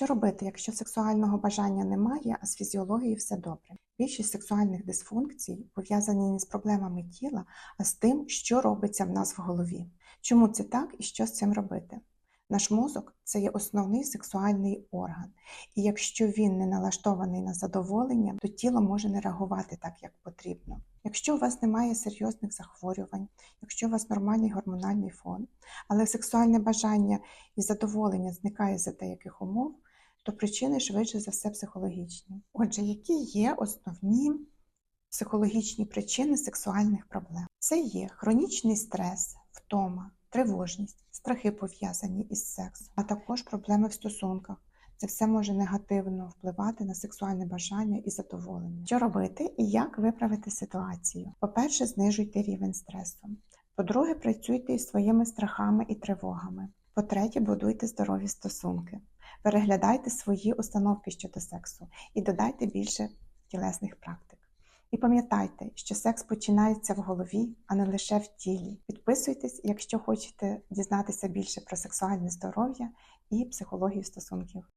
Що робити, якщо сексуального бажання немає, а з фізіологією все добре? Більшість сексуальних дисфункцій пов'язані не з проблемами тіла, а з тим, що робиться в нас в голові. Чому це так і що з цим робити? Наш мозок це є основний сексуальний орган, і якщо він не налаштований на задоволення, то тіло може не реагувати так, як потрібно. Якщо у вас немає серйозних захворювань, якщо у вас нормальний гормональний фон, але сексуальне бажання і задоволення зникає за деяких умов, то причини швидше за все психологічні. Отже, які є основні психологічні причини сексуальних проблем? Це є хронічний стрес, втома, тривожність, страхи пов'язані із сексом, а також проблеми в стосунках. Це все може негативно впливати на сексуальне бажання і задоволення. Що робити і як виправити ситуацію? По-перше, знижуйте рівень стресу. По-друге, працюйте із своїми страхами і тривогами. По-третє, будуйте здорові стосунки. Переглядайте свої установки щодо сексу і додайте більше тілесних практик. І пам'ятайте, що секс починається в голові, а не лише в тілі. Підписуйтесь, якщо хочете дізнатися більше про сексуальне здоров'я і психологію стосунків.